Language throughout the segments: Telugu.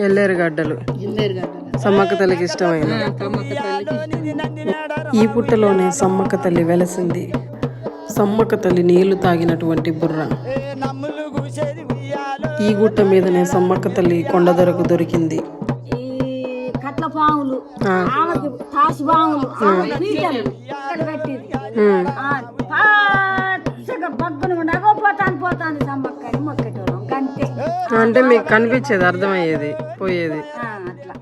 ఎల్లేరు గడ్డలు. ఎల్లేరుగడ్డలు సమ్మక్క తల్లికి ఇష్టమైన ఈ పుట్టలోనే సమ్మక్క తల్లి వెలసింది. సమ్మక్క తల్లి నీళ్ళు తాగినటువంటి బుర్ర. ఈ గుట్ట మీదనే సమ్మక్క తల్లి దొరికింది. కట్ల పాములు ఆమెకి తాసు పాములు అంటే మీకు కనిపించేది అర్థమయ్యేది పోయేది. అట్లా.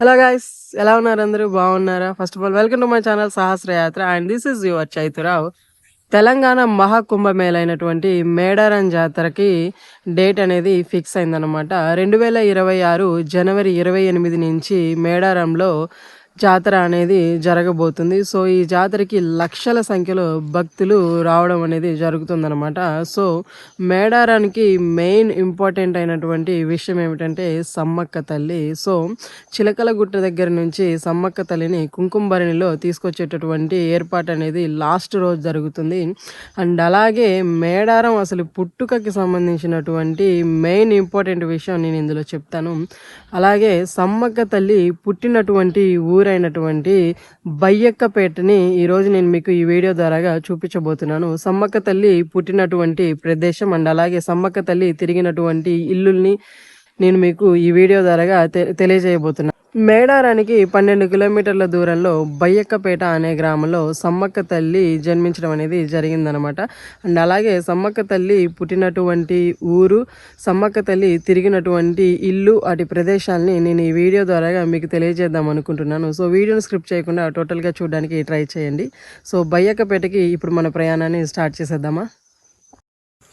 హలో గాయస్ ఎలా ఉన్నారు అందరూ? బాగున్నారా? First of all welcome to my channel Sahasra Yatra and this is your Chaiturao Telangana Mahakumbhamela అయినటువంటి మేడారం జాతరకి డేట్ అనేది ఫిక్స్ అయిందనమాట రెండు వేల ఇరవై ఆరు జనవరి ఇరవై ఎనిమిది నుంచి మేడారంలో జాతర అనేది జరగబోతుంది. సో ఈ జాతరకి లక్షల సంఖ్యలో భక్తులు రావడం అనేది జరుగుతుందన్నమాట. సో మేడారానికి మెయిన్ ఇంపార్టెంట్ అయినటువంటి విషయం ఏమిటంటే సమ్మక్క తల్లి. సో చిలకల గుట్ట దగ్గర నుంచి సమ్మక్క తల్లిని కుంకుమభరణిలో తీసుకొచ్చేటటువంటి ఏర్పాటు అనేది లాస్ట్ రోజు జరుగుతుంది. అండ్ అలాగే మేడారం అసలు పుట్టుకకి సంబంధించినటువంటి మెయిన్ ఇంపార్టెంట్ విషయం నేను ఇందులో చెప్తాను. అలాగే సమ్మక్క తల్లి పుట్టినటువంటి ఊరైనటువంటి బయ్యక్కపేటని ఈరోజు నేను మీకు ఈ వీడియో ద్వారాగా చూపించబోతున్నాను. సమ్మక్క తల్లి పుట్టినటువంటి ప్రదేశం అండ్ అలాగే సమ్మక్క తల్లి తిరిగినటువంటి ఇల్లుల్ని నేను మీకు ఈ వీడియో ద్వారాగా తెలియజేయబోతున్నాను మేడారానికి పన్నెండు కిలోమీటర్ల దూరంలో బయ్యక్కపేట అనే గ్రామంలో సమ్మక్క తల్లి జన్మించడం అనేది జరిగిందనమాట అండ్ అలాగే సమ్మక్క తల్లి పుట్టినటువంటి ఊరు సమ్మక్క తల్లి తిరిగినటువంటి ఇల్లు అటు ప్రదేశాలని నేను ఈ వీడియో ద్వారా మీకు తెలియజేద్దాం అనుకుంటున్నాను. సో వీడియోని స్క్రిప్ట్ చేయకుండా టోటల్గా చూడడానికి ట్రై చేయండి. సో బయ్యక్కపేటకి ఇప్పుడు మన ప్రయాణాన్ని స్టార్ట్ చేసేద్దామా?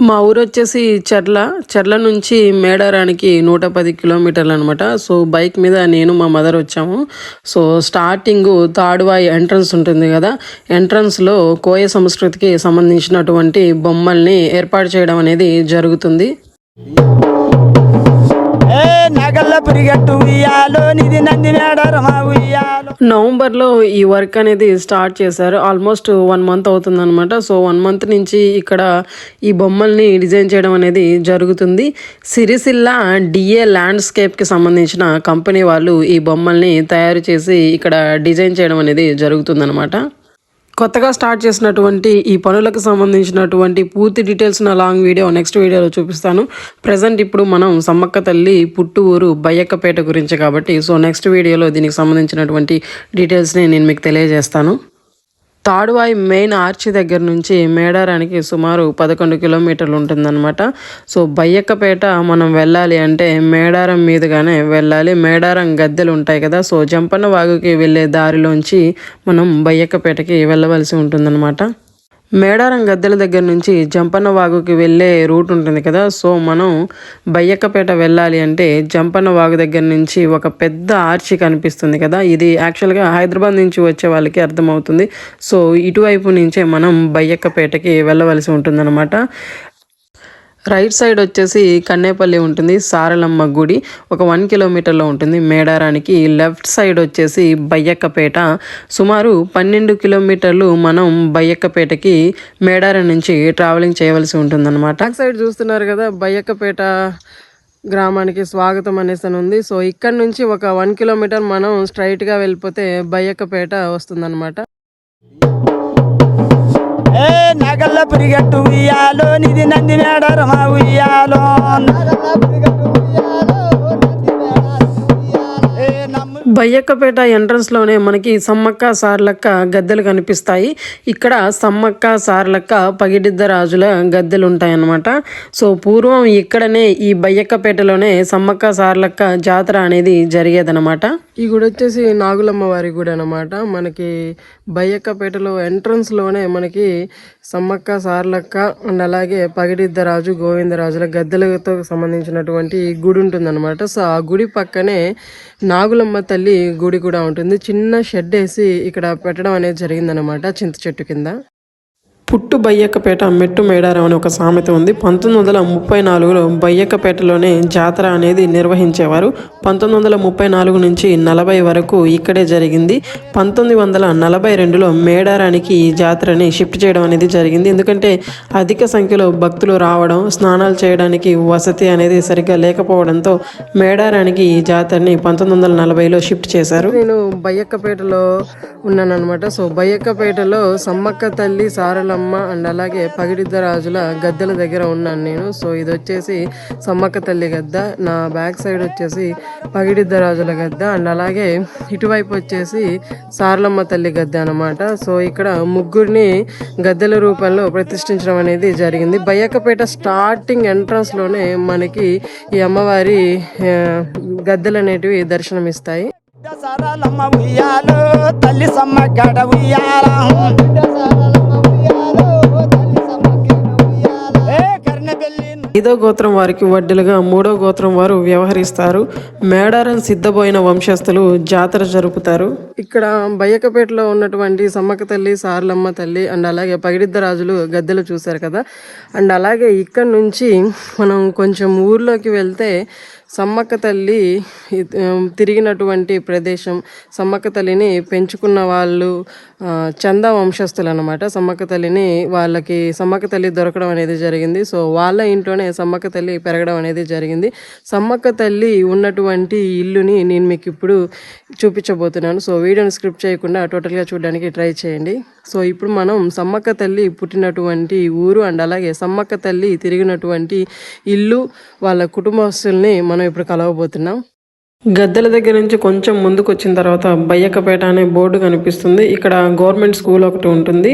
మా ఊరు వచ్చేసి చెర్ల. చెర్ల నుంచి మేడారానికి నూట పది కిలోమీటర్లు అనమాట సో బైక్ మీద నేను మా మదర్ వచ్చాము. సో స్టార్టింగ్ తాడువాయి ఎంట్రన్స్ ఉంటుంది కదా. ఎంట్రన్స్లో కోయ సంస్కృతికి సంబంధించినటువంటి బొమ్మల్ని ఏర్పాటు చేయడం అనేది జరుగుతుంది. నగల్ల పిరిగట్టు ఉయ్యాలో. నిధి నంది మేడరమా ఉయ్యాలో. నవంబర్లో ఈ వర్క్ అనేది స్టార్ట్ చేశారు. ఆల్మోస్ట్ వన్ మంత్ అవుతుంది అనమాట సో వన్ మంత్ నుంచి ఇక్కడ ఈ బొమ్మల్ని డిజైన్ చేయడం అనేది జరుగుతుంది. సిరిసిల్ల డిఏ ల్యాండ్స్కేప్కి సంబంధించిన కంపెనీ వాళ్ళు ఈ బొమ్మల్ని తయారు చేసి ఇక్కడ డిజైన్ చేయడం అనేది జరుగుతుందన్నమాట. కొత్తగా స్టార్ట్ చేసినటువంటి ఈ పనులకు సంబంధించినటువంటి పూర్తి డీటెయిల్స్ నా లాంగ్ వీడియో నెక్స్ట్ వీడియోలో చూపిస్తాను. ప్రజెంట్ ఇప్పుడు మనం సమ్మక్క తల్లి పుట్టు ఊరు బయ్యక్కపేట గురించి కాబట్టి సో నెక్స్ట్ వీడియోలో దీనికి సంబంధించినటువంటి డీటెయిల్స్ని నేను మీకు తెలియజేస్తాను. తాడువాయి మెయిన్ ఆర్చి దగ్గర నుంచి మేడారానికి సుమారు పదకొండు కిలోమీటర్లు ఉంటుందన్నమాట. సో బయ్యక్కపేట మనం వెళ్ళాలి అంటే మేడారం మీదుగానే వెళ్ళాలి. మేడారం గద్దెలు ఉంటాయి కదా సో జంపన్న వాగుకి వెళ్ళే దారిలోంచి మనం బయ్యక్కపేటకి వెళ్ళవలసి ఉంటుందన్నమాట. మేడారం గద్దెల దగ్గర నుంచి జంపన్న వాగుకి వెళ్ళే రూట్ ఉంటుంది కదా. సో మనం బయ్యక్కపేట వెళ్ళాలి అంటే జంపన్న వాగు దగ్గర నుంచి ఒక పెద్ద ఆర్చి కనిపిస్తుంది కదా. ఇది యాక్చువల్గా హైదరాబాద్ నుంచి వచ్చే వాళ్ళకి అర్థమవుతుంది. సో ఇటువైపు నుంచే మనం బయ్యక్కపేటకి వెళ్ళవలసి ఉంటుందన్నమాట. రైట్ సైడ్ వచ్చేసి కన్నేపల్లి ఉంటుంది సారలమ్మ గుడి. ఒక వన్ కిలోమీటర్లో ఉంటుంది. మేడారానికి లెఫ్ట్ సైడ్ వచ్చేసి బయ్యక్కపేట. సుమారు పన్నెండు కిలోమీటర్లు మనం బయ్యక్కపేటకి మేడారం నుంచి ట్రావెలింగ్ చేయవలసి ఉంటుందన్నమాట. బ్యాక్ సైడ్ చూస్తున్నారు కదా బయ్యక్కపేట గ్రామానికి స్వాగతం అనేసి అని ఉంది. సో ఇక్కడ నుంచి ఒక వన్ కిలోమీటర్ మనం స్ట్రైట్గా వెళ్ళిపోతే బయ్యక్కపేట వస్తుందన్నమాట. ఏ నగల్ల పిరిగట్టు ఉయ్యాలో నిధి నంది మేడరమా ఉయ్యాలో. ఏ బయ్యక్కపేట ఎంట్రన్స్లోనే మనకి సమ్మక్క సార్లక్క గద్దెలు కనిపిస్తాయి. ఇక్కడ సమ్మక్క సార్లక్క పగిడిద్ద రాజుల గద్దెలు ఉంటాయన్నమాట సో పూర్వం ఇక్కడనే ఈ బయ్యక్కపేటలోనే సమ్మక్క సార్లక్క జాతర అనేది జరిగేదనమాట ఈ గుడి వచ్చేసి నాగులమ్మ వారి గుడి అనమాట మనకి బయ్యక్కపేటలో ఎంట్రన్స్లోనే మనకి సమ్మక్క సార్లక్క అండ్ అలాగే పగిడిద్ద రాజు గోవిందరాజుల గద్దెలతో సంబంధించినటువంటి గుడి ఉంటుందన్నమాట. సో ఆ గుడి పక్కనే నాగులమ్మ తల్లి గుడి కూడా ఉంటుంది. చిన్న షెడ్ వేసి ఇక్కడ పెట్టడం అనేది జరిగిందనమాట చింత చెట్టు కింద. పుట్టు బయ్యక్కపేట మెట్టు మేడారం అనే ఒక సామెత ఉంది. పంతొమ్మిది వందల ముప్పై నాలుగులో బయ్యక్కపేటలోనే జాతర అనేది నిర్వహించేవారు. పంతొమ్మిది వందల ముప్పై నాలుగు నుంచి నలభై వరకు ఇక్కడే జరిగింది. పంతొమ్మిది వందల నలభై రెండులో మేడారానికి ఈ జాతరని షిఫ్ట్ చేయడం అనేది జరిగింది. ఎందుకంటే అధిక సంఖ్యలో భక్తులు రావడం స్నానాలు చేయడానికి వసతి అనేది సరిగ్గా లేకపోవడంతో మేడారానికి ఈ జాతరని పంతొమ్మిది వందల నలభైలో షిఫ్ట్ చేశారు. నేను బయ్యక్కపేటలో ఉన్నాను అనమాట సో బయ్యక్కపేటలో సమ్మక్క తల్లి సారలమ్మ అండ్ అలాగే పగిడిద్ద రాజుల గద్దెల దగ్గర ఉన్నాను నేను. సో ఇది వచ్చేసి సమ్మక్క తల్లి గద్ద. నా బ్యాక్ సైడ్ వచ్చేసి పగిడిద్ద రాజుల గద్ద అండ్ అలాగే ఇటువైపు వచ్చేసి సారలమ్మ తల్లి గద్దె అనమాట సో ఇక్కడ ముగ్గురిని గద్దెల రూపంలో ప్రతిష్ఠించడం అనేది జరిగింది. బయ్యక్కపేట స్టార్టింగ్ ఎంట్రన్స్లోనే మనకి ఈ అమ్మవారి గద్దెలు అనేటివి దర్శనమిస్తాయి. సారాలమ్మ తల్లి సమ్మ గడ ఉయ్యాల? ఐదో గోత్రం వారికి వడ్డీలుగా మూడో గోత్రం వారు వ్యవహరిస్తారు. మేడారం సిద్ధపోయిన వంశస్థులు జాతర జరుపుతారు. ఇక్కడ బయ్యకపేటలో ఉన్నటువంటి సమ్మక్క తల్లి సార్లమ్మ తల్లి అండ్ అలాగే పగిడిద్ద రాజులు గద్దెలు చూశారు కదా. అండ్ అలాగే ఇక్కడ నుంచి మనం కొంచెం ఊర్లోకి వెళ్తే సమ్మక్క తల్లి తిరిగినటువంటి ప్రదేశం సమ్మక్క తల్లిని పెంచుకున్న వాళ్ళు చంద చందా వంశస్థులు అనమాట సమ్మక్క తల్లిని వాళ్ళకి సమ్మక్క తల్లి దొరకడం అనేది జరిగింది. సో వాళ్ళ ఇంట్లోనే సమ్మక్క తల్లి పెరగడం అనేది జరిగింది. సమ్మక్క తల్లి ఉన్నటువంటి ఇల్లుని నేను మీకు ఇప్పుడు చూపించబోతున్నాను. సో వీడియోని స్క్రిప్ట్ చేయకుండా టోటల్గా చూడడానికి ట్రై చేయండి. సో ఇప్పుడు మనం సమ్మక్క తల్లి పుట్టినటువంటి ఊరు అండ్ అలాగే సమ్మక్క తల్లి తిరిగినటువంటి ఇల్లు వాళ్ళ కుటుంబస్తుల్ని మనం ఇప్పుడు కలవబోతున్నాం. గద్దెల దగ్గర నుంచి కొంచెం ముందుకు వచ్చిన తర్వాత బయ్యకపేట అనే బోర్డు కనిపిస్తుంది. ఇక్కడ గవర్నమెంట్ స్కూల్ ఒకటి ఉంటుంది.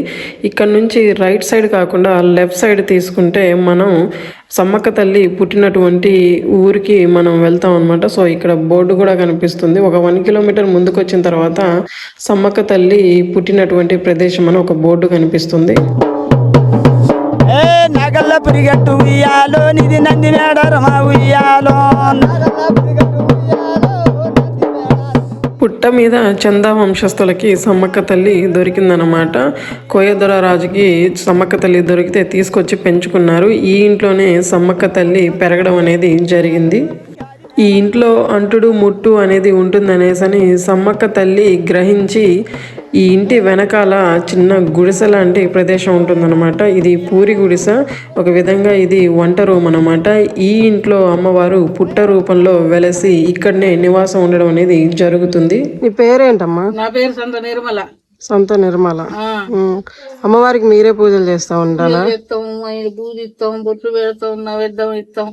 ఇక్కడ నుంచి రైట్ సైడ్ కాకుండా లెఫ్ట్ సైడ్ తీసుకుంటే మనం సమ్మక్క తల్లి పుట్టినటువంటి ఊరికి మనం వెళ్తాం అనమాట సో ఇక్కడ బోర్డు కూడా కనిపిస్తుంది. ఒక వన్ కిలోమీటర్ ముందుకు వచ్చిన తర్వాత సమ్మక్క తల్లి పుట్టినటువంటి ప్రదేశం అని ఒక బోర్డు కనిపిస్తుంది. పిరిగట్టు ఉయ్యాలో నిధి నంది మేడరమా ఉయ్యాలో. పుట్ట మీద చందా వంశస్థులకి సమ్మక్క తల్లి దొరికిందనమాట కోయదొర రాజుకి సమ్మక్క తల్లి దొరికితే తీసుకొచ్చి పెంచుకున్నారు. ఈ ఇంట్లోనే సమ్మక్క తల్లి పెరగడం అనేది జరిగింది. ఈ ఇంట్లో అంటుడు ముట్టు అనేది ఉంటుందనేసని సమ్మక్క తల్లి గ్రహించి ఈ ఇంటి వెనకాల చిన్న గుడిసె లాంటి ప్రదేశం ఉంటుందన్నమాట. ఇది పూరి గుడిసె. ఒక విధంగా ఇది వంట రూమ్ అనమాట ఈ ఇంట్లో అమ్మవారు పుట్ట రూపంలో వెలసి ఇక్కడనే నివాసం ఉండడం అనేది జరుగుతుంది. నీ పేరేంటమ్మా? నా పేరు సంత నిర్మల. సొంత నిర్మల. అమ్మవారికి మీరే పూజలు చేస్తా ఉంటారా? చేస్తాం ఆయన పూజ ఇస్తాం బొట్లు పెడతాం నైవేద్యం ఇస్తాం.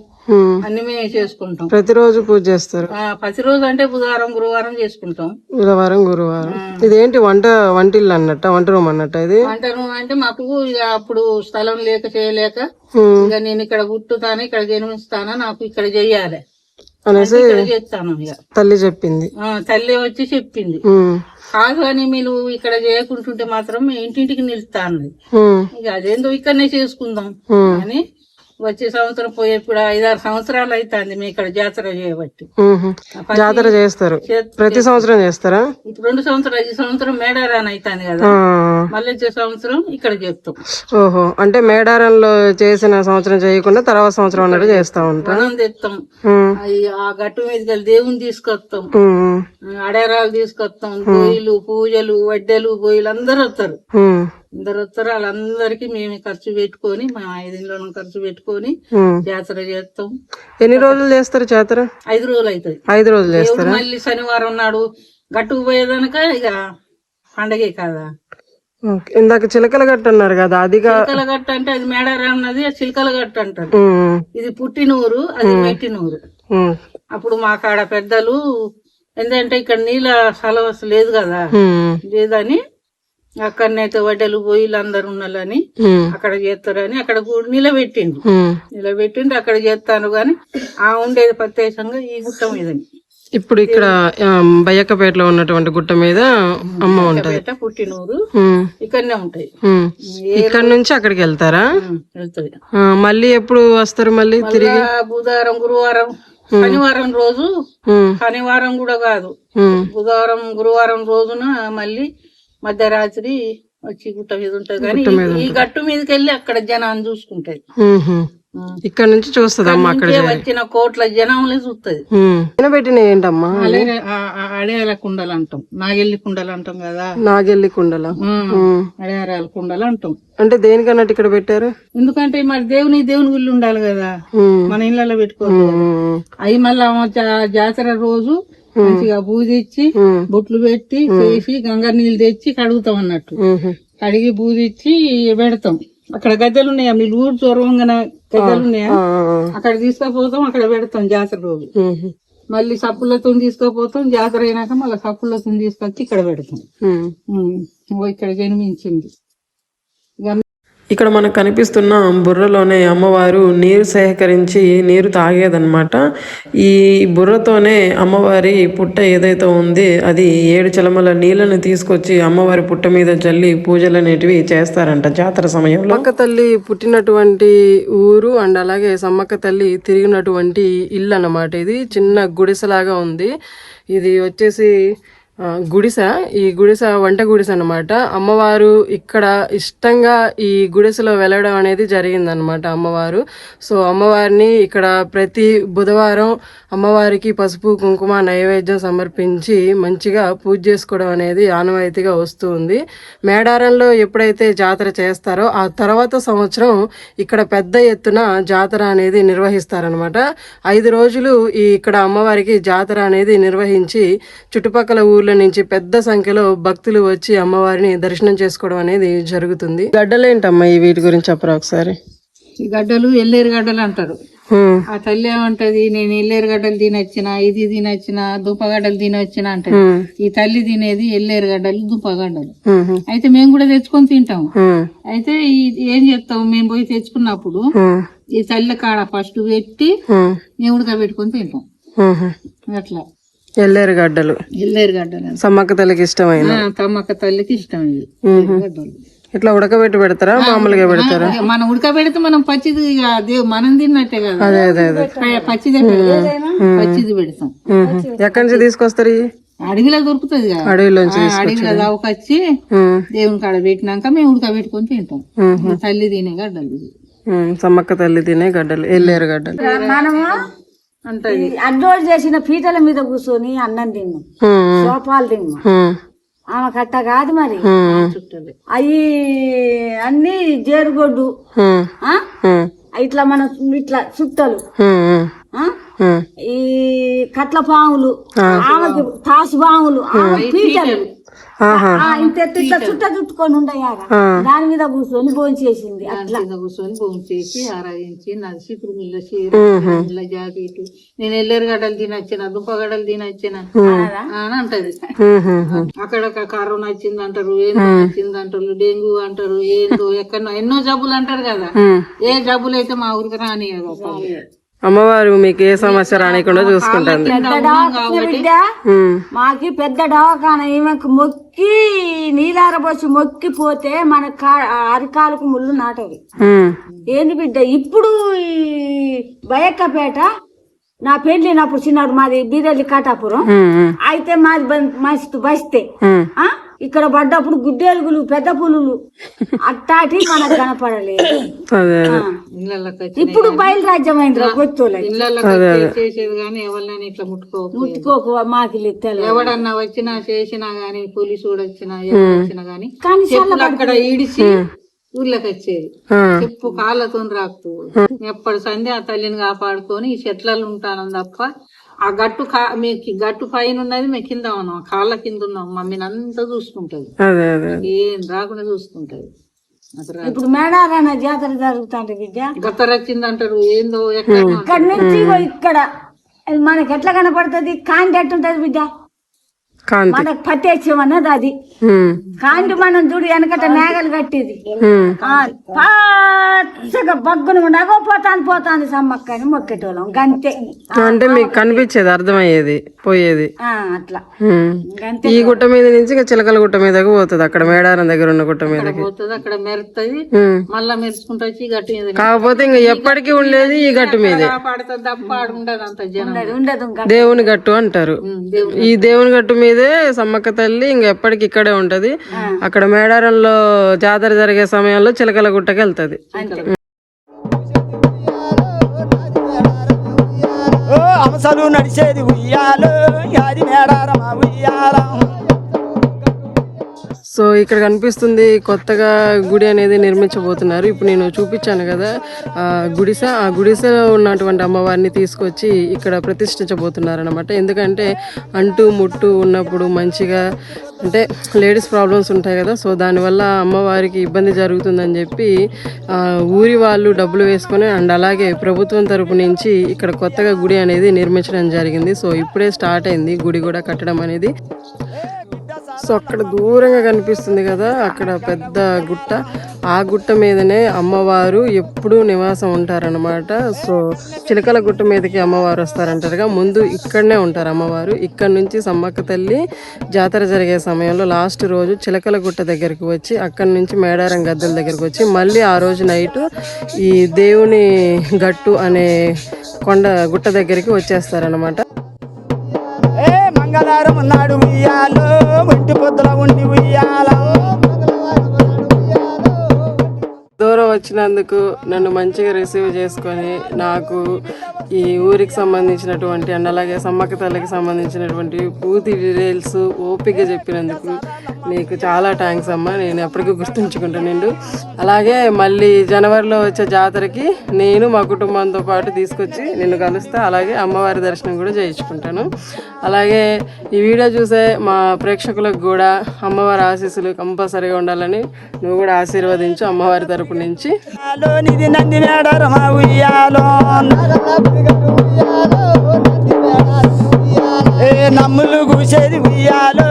అన్ని మేము చేసుకుంటాం. ప్రతిరోజు పూజ చేస్తారు. ఆ, ప్రతిరోజు అంటే బుధవారం గురువారం చేసుకుంటాం. బుధవారం గురువారం. ఇదేంటి వంట వంటిల్లు అన్నట్ట వంట రూమ్ అన్నట్ట ఇది? అంటారు అంటే మాకు ఇక అప్పుడు స్థలం లేక చేయలేక. ఇక నేను ఇక్కడ గుట్టుతాను ఇక్కడ జన్మిస్తాను నాకు ఇక్కడ చెయ్యాలి అనేసి తల్లి చెప్పింది. ఆ, తల్లి వచ్చి చెప్పింది. కాదు అని మీరు ఇక్కడ చేయకుంటుంటే మాత్రం ఇంటింటికి నిలుస్తాను. ఇక అదేందో ఇక్కడనే చేసుకుందాం. అని వచ్చే సంవత్సరం పోయి ఇప్పుడు ఐదారు సంవత్సరాలు అవుతుంది మీ ఇక్కడ జాతర చేయబట్టి. జాతర చేస్తారు. ప్రతి సంవత్సరం చేస్తారా? ఇప్పుడు రెండు సంవత్సరాలు ఈ సంవత్సరం మేడారాని అవుతుంది కదా. మళ్ళీ వచ్చే సంవత్సరం ఇక్కడ చేస్తాం ఓహో. అంటే మేడారంలో చేసిన సంవత్సరం చేయకుండా తర్వాత సంవత్సరం అన్నట్టు చేస్తా ఉంటా? తెస్తాం ఆ గట్టు వెళ్ళి దేవుని తీసుకొస్తాం. అడేరాలు తీసుకొస్తాం గొయ్యలు పూజలు వడ్డెలు గొయ్యలు అందరు వస్తారు. అందరు వస్తారు వాళ్ళందరికీ మేము ఖర్చు పెట్టుకొని మా ఐదింట్లో ఖర్చు పెట్టుకొని. జాతర చేస్తాం ఎన్ని రోజులు చేస్తారు జాతర ఐదు రోజులు అవుతుంది ఐదు రోజులు చేస్తారు మళ్ళీ శనివారం నాడు గట్టుకు పోయేదనక ఇక పండగే కదా. ఇందాక చిలకల గట్ట అన్నారు కదా అదిగా చిలకల గట్ట అంటే అది మేడారం అన్నది అది చిలకల గట్ట అంటారు. ఇది పుట్టినూరు అది మెట్టినూరు. అప్పుడు మా కాడ పెద్దలు ఎందుకంటే ఇక్కడ నీళ్ళ సలవస్ లేదు కదా. లేదని అక్కడనైతే వడ్డలు పోయిలు అందరు ఉండాలని ఉమ్. అక్కడ చేస్తారని అక్కడ గు- నిలబెట్టిండు. నిలబెట్టిండు అక్కడ చేస్తాను గాని ఆ ఉండేది ప్రత్యేకంగా ఈ గుట్ట మీదని ఇప్పుడు ఇక్కడ బయ్యక్కపేటలో ఉన్నటువంటి గుట్ట మీద అమ్మ ఉంటది పేట పుట్టినూరు. ఇక్కడనే ఉంటాయి. ఇక్కడ నుంచి అక్కడికి వెళ్తారా మళ్ళీ ఎప్పుడు వస్తారు మళ్ళీ తిరిగి బుధవారం గురువారం శనివారం రోజు. శనివారం కూడా కాదు. బుధవారం గురువారం రోజున మళ్ళీ మధ్యరాత్రి వచ్చి గుట్ట మీద ఉంటది కానీ ఈ- గట్టు మీదకి వెళ్ళి అక్కడ జనాన్ని చూసుకుంటది. ఇక్కడ నుంచి చూస్తుంది అమ్మ అక్కడ వచ్చిన కోట్ల జనంలో చూస్తుంది. పెట్టిన ఏంటమ్మా అడయాల కుండలు అంటాం. నాగెల్లి కుండలు అంటాం కదా. నాగెల్లి కుండల. ఉమ్, అడయారాల కుండలు అంటాం. అంటే దేనికన్నట్టు ఇక్కడ పెట్టారు? ఎందుకంటే మరి దేవుని దేవుని గుళ్ళు ఉండాలి కదా. మన ఇళ్ళలో పెట్టుకోవాలి. అవి మళ్ళా జా- జాతర రోజు మంచిగా బూదిచ్చి మ్మ్. బొట్లు పెట్టి చేసి గంగా నీళ్ళు తెచ్చి కడుగుతాం అన్నట్టు. కడిగి బూదిచ్చి పెడతాం. అక్కడ గద్దెలు ఉన్నాయా? మీ ఊరు చొరవంగా గద్దెలు ఉన్నాయా. అక్కడ తీసుకుపోతాం అక్కడ పెడతాం జాతర రోజు. మళ్ళీ సప్పులతో తీసుకుపోతాం జాతర అయినాక మళ్ళీ సప్పులతో తీసుకొచ్చి ఇక్కడ పెడతాం. ఇక్కడ జన్మించింది. ఇక్కడ మనకు కనిపిస్తున్న బుర్రలోనే అమ్మవారు నీరు సేకరించి నీరు తాగేదన్నమాట. ఈ బుర్రతోనే అమ్మవారి పుట్ట ఏదైతే ఉంది అది ఏడు చలమల నీళ్ళని తీసుకొచ్చి అమ్మవారి పుట్ట మీద చల్లి పూజలు అనేటివి చేస్తారంట జాతర సమయంలో. అమ్మక్క తల్లి పుట్టినటువంటి ఊరు అండ్ అలాగే సమ్మక్క తల్లి తిరిగినటువంటి ఇల్లు అన్నమాట ఇది. చిన్న గుడిసెలాగా ఉంది. ఇది వచ్చేసి గుడిసె ఈ గుడిసె వంట గుడిసె అనమాట అమ్మవారు ఇక్కడ ఇష్టంగా ఈ గుడిసెలో వెళ్ళడం అనేది జరిగిందనమాట అమ్మవారు. సో అమ్మవారిని ఇక్కడ ప్రతి బుధవారం అమ్మవారికి పసుపు కుంకుమ నైవేద్యం సమర్పించి మంచిగా పూజ చేసుకోవడం అనేది ఆనవాయితీగా వస్తూ ఉంది మేడారంలో ఎప్పుడైతే జాతర చేస్తారో ఆ తర్వాత సంవత్సరం ఇక్కడ పెద్ద ఎత్తున జాతర అనేది నిర్వహిస్తారనమాట ఐదు రోజులు ఈ ఇక్కడ అమ్మవారికి జాతర అనేది నిర్వహించి చుట్టుపక్కల ఊర్ల నుంచి పెద్ద సంఖ్యలో భక్తులు వచ్చి అమ్మవారిని దర్శనం చేసుకోవడం అనేది జరుగుతుంది గడ్డలేంటమ్మా ఈ వీటి గురించి చెప్పరా ఒకసారి ఈ గడ్డలు ఎల్లేరు గడ్డలు అంటారు. ఆ తల్లి ఏమంటది నేను ఎల్లేరు గడ్డలు తినొచ్చిన ఇది తినొచ్చిన దుప్పగడ్డలు తినొచ్చిన అంటది హ్మ్. ఈ తల్లి తినేది ఎల్లేరు గడ్డలు దుప్పగడ్డలు. అయితే మేము కూడా తెచ్చుకొని తింటాం. అయితే ఈ- ఏం చేస్తాం మేము పోయి తెచ్చుకున్నప్పుడు. ఈ తల్లి కాడ ఫస్ట్ పెట్టి. మేము ఉడకబెట్టుకొని తింటాం. అట్లా ఎల్లేరు గడ్డలు. ఎల్లేరు గడ్డలు. సమ్మక్క తల్లికి ఇష్టమైన ఆ, తమ్మక్క తల్లికి ఇష్టం గడ్డలు. ఇట్లా ఉడకబెట్టి పెడతారా? మామూలుగా పెడతారా? మనం ఉడకబెడితే మనం పచ్చిది ఇక దేవ్ మనం తిన్నట్టే కదా. అదే అదే పచ్చిదే పెడతాం పచ్చిది పెడతాం. ఎక్కడి నుంచి తీసుకొస్తారు? అడవిలో దొరుకుతుంది అడవిలోంచి ఆ, అడవిలో దావకొచ్చి. దేవుని కాడ పెట్టినాక మేము ఉడకబెట్టుకొని తింటాం. తల్లి తినే గడ్డలు. సమ్మక్క తల్లి తినే గడ్డలు ఎల్లేరు గడ్డలు. మనము అడ్డోడు చేసిన పీటల మీద కూర్చొని అన్నం తిన్నాం. సోపాలు తిన్నాం. ఆమె కట్ట కాదు మరి. అవి అన్ని జేరుగొడ్డు. ఇట్లా మన ఇట్లా చుట్టలు. ఈ కట్ల పాములు. ఆమెకి తాసు పాములు. ఆమె పీటలు. ఇంత ఇట్లా చుట్ట చుట్టుకొని ఉండయారా దాని మీద కూర్చొని భోజనం చేసింది. అట్లా. కూర్చొని భోజనం చేసి ఆరాధించి నడిచి పురుగుల చీర పురుగుల జాకెట్ నేను ఎల్లేరు గడ్డలు తినొచ్చిన దుంపగడ్డలు తినొచ్చిన అని అంటది. అక్కడ కరోనా వచ్చింది అంటారు ఏందో వచ్చింది అంటారు డెంగ్యూ అంటారు ఏందో ఎక్కడో ఎన్నో జబ్బులు అంటారు కదా. ఏ జబ్బులు అయితే మా ఊరికి రాని అమ్మవారు మీకు ఏ సమస్య రానికుండా చూసుకుంటుంది మ్మ్. మాకి పెద్ద దవాఖాన ఈమెకు మొక్కి నీలారబోసి మొక్కిపోతే మన కా అరికాలకు ముళ్ళు నాటది మ్మ్. ఏంది బిడ్డ ఇప్పుడు ఈ బయక్కపేట నా పెళ్ళినప్పుడు చిన్నప్పుడు మాది బీరెల్లి కాటాపురం. అయితే మాది బం- మస్తు బస్తే? ఇక్కడ పడ్డప్పుడు గుడ్డేలుగులు పెద్ద పులులు. అట్టాటి మనకు కనపడలేదు. ఇప్పుడు బయలురాజ్యమైంది ఇళ్ళకి చేసేది కానీ ఎవరినైనా ఇట్లా ముట్టుకోకు. ముట్టుకోకు మాకి తెల ఎవడన్నా వచ్చినా చేసినా గానీ పోలీసు కూడా వచ్చినా వచ్చినా గానీ కానీ అక్కడ ఈడిచి ఊర్లోకి వచ్చేది. చెప్పు కాళ్ళతో రాకుతూ ఎప్పటి సంధ్య ఆ తల్లిని కాపాడుకొని ఈ చెట్లలో ఉంటాను తప్ప ఆ గట్టు మీకు గట్టు పైన ఉన్నది మేము కింద ఉన్నాం. కాళ్ళ కింద ఉన్నాం. మమ్మీని అంతా చూసుకుంటది. ఏం రాకుండా చూసుకుంటది. ఇప్పుడు మేడారాన జాతర జరుగుతాంట బిడ్డ? గత్తర వచ్చింది అంటారు ఏందో ఎక్కడ ఇక్కడ నుంచి ఇక్కడ. అది మనకి ఎట్లా కనపడుతుంది? కాంతి ఎట్టుంటది బిడ్డ. మనకు పట్టేసాం అన్నది అది. కాంతి మనం చూడు వెనకట మేఘలు కట్టేది. పచ్చగా బగ్గును ఉండగో పోతాను పోతాను సమ్మక్క అని మొక్కేటోళ్ళం. గంతే. అంటే మీకు కనిపించేది అర్థమయ్యేది పోయేది. ఆ, అట్లా. ఈ గుట్ట మీద నుంచి ఇంకా చిలకల గుట్ట మీదకి పోతుంది. అక్కడ మేడారం దగ్గర ఉన్న గుట్ట మీదకి. పోతుంది అక్కడ మెరుతుంది. మళ్ళా మెరుచుకుంటూ వచ్చి ఈ గట్టు మీద కాకపోతే ఇంకా ఎప్పటికీ ఉండేది ఈ గట్టు మీదే. ఉండదు దేవుని గట్టు అంటారు. ఈ దేవుని గట్టు మీదే సమ్మక్క తల్లి ఇంక ఎప్పటికి ఇక్కడే ఉంటది. అక్కడ మేడారంలో జాతర జరిగే సమయంలో చిలకల గుట్టకి వెళ్తది. అంశలు నడిచేది ఉయ్యాలో యాది మేడారమా ఉయ్యాలం. సో ఇక్కడ కనిపిస్తుంది కొత్తగా గుడి అనేది నిర్మించబోతున్నారు. ఇప్పుడు నేను చూపించాను కదా గుడిస గుడిసె. ఆ గుడిసలో ఉన్నటువంటి అమ్మవారిని తీసుకొచ్చి ఇక్కడ ప్రతిష్ఠించబోతున్నారు అనమాట ఎందుకంటే అంటు ముట్టు ఉన్నప్పుడు మంచిగా అంటే లేడీస్ ప్రాబ్లమ్స్ ఉంటాయి కదా సో దానివల్ల అమ్మవారికి ఇబ్బంది జరుగుతుందని చెప్పి ఊరి వాళ్ళు డబ్బులు వేసుకొని అండ్ అలాగే ప్రభుత్వం తరపు నుంచి ఇక్కడ కొత్తగా గుడి అనేది నిర్మించడం జరిగింది. సో ఇప్పుడే స్టార్ట్ అయింది గుడి కూడా కట్టడం అనేది. సో అక్కడ దూరంగా కనిపిస్తుంది కదా అక్కడ పెద్ద గుట్ట. ఆ గుట్ట మీదనే అమ్మవారు ఎప్పుడూ నివాసం ఉంటారనమాట సో చిలకల గుట్ట మీదకి అమ్మవారు వస్తారంటారుగా. ముందు ఇక్కడనే ఉంటారు అమ్మవారు. ఇక్కడ నుంచి సమ్మక్క తల్లి జాతర జరిగే సమయంలో లాస్ట్ రోజు చిలకల గుట్ట దగ్గరికి వచ్చి అక్కడి నుంచి మేడారం గద్దెల దగ్గరికి వచ్చి మళ్ళీ ఆ రోజు నైట్ ఈ దేవుని గట్టు అనే కొండ గుట్ట దగ్గరికి వచ్చేస్తారనమాట మంగళవారం నాడు ఉయ్యాలో ఒంటి పొద్దుల ఉండి ఉయ్యాలం. దూరం వచ్చినందుకు నన్ను మంచిగా రిసీవ్ చేసుకొని నాకు ఈ ఊరికి సంబంధించినటువంటి అండ్ అలాగే సమ్మక్క తల్లికి సంబంధించినటువంటి పూర్తి డీటెయిల్స్ ఓపిక చెప్పినందుకు నీకు చాలా థ్యాంక్స్ అమ్మ. నేను ఎప్పటికీ గుర్తుంచుకుంటా నిండు. అలాగే మళ్ళీ జనవరిలో వచ్చే జాతరకి నేను మా కుటుంబంతో పాటు తీసుకొచ్చి నిన్ను కలుస్తా. అలాగే అమ్మవారి దర్శనం కూడా చేయించుకుంటాను. అలాగే ఈ వీడియో చూసే మా ప్రేక్షకులకు కూడా అమ్మవారి ఆశీస్సులు కంపల్సరీగా ఉండాలని నువ్వు కూడా ఆశీర్వదించు అమ్మవారి తరపు నుంచి. నమ్ములు కూసేది ఉయ్యాలో.